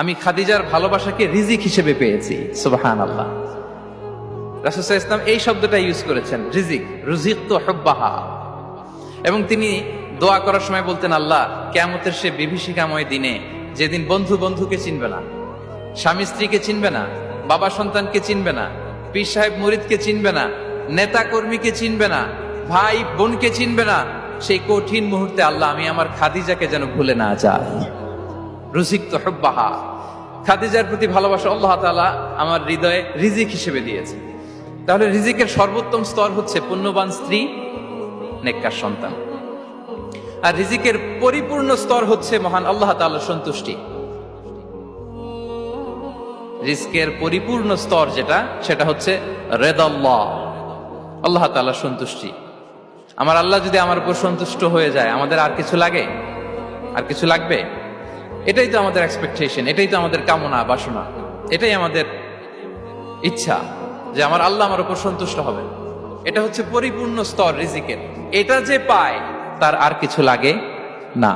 আমি খাদিজার ভালোবাসাকে রিজিক হিসেবে পেয়েছি সুবাহান আল্লাহ রাসুসাহ ইসলাম এই শব্দটা ইউজ করেছেন, রিজিক রুজিক তো হব্বাহা। এবং তিনি দোয়া করার সময় বলতেন, আল্লাহ কেমতের সে বিভীষিকাময় দিনে যেদিন বন্ধু বন্ধুকে চিনবে না, স্বামী স্ত্রীকে চিনবে না, বাবা সন্তানকে চিনবে না, পীর সাহেব মুরিদকে চিনবে না, নেতা কর্মীকে চিনবে না, ভাই বোনকে চিনবে না, সেই কঠিন মুহূর্তে আল্লাহ, আমি আমার খাদিজাকে যেন ভুলে না যাই। রুজিক তো হব্বাহা। খাদিজার প্রতি ভালোবাসা আল্লাহ তাআলা আমার হৃদয়ে রিজিক হিসেবে দিয়েছে। তাহলে রিজিকের সর্বোত্তম স্তর হচ্ছে পুণ্যবান স্ত্রী, নেককার সন্তান। আর রিজিকের পরিপূর্ণ স্তর হচ্ছে মহান আল্লাহ তাআলার সন্তুষ্টি। রিস্কের পরিপূর্ণ স্তর যেটা, সেটা হচ্ছে রেদাল্লাহ, আল্লাহ তাআলার সন্তুষ্টি। আমার আল্লাহ যদি আমার উপর সন্তুষ্ট হয়ে যায়, আমাদের আর কিছু লাগে? আর কিছু লাগবে? এটাই তো আমাদের এক্সপেকটেশন এটাই তো আমাদের কামনা, বাসনা, এটাই আমাদের ইচ্ছা যে আমার আল্লাহ আমার উপর সন্তুষ্ট হবে এটা হচ্ছে পরিপূর্ণ স্তর, রিজিকের। এটা যে পায়, তার আর কিছু লাগে না।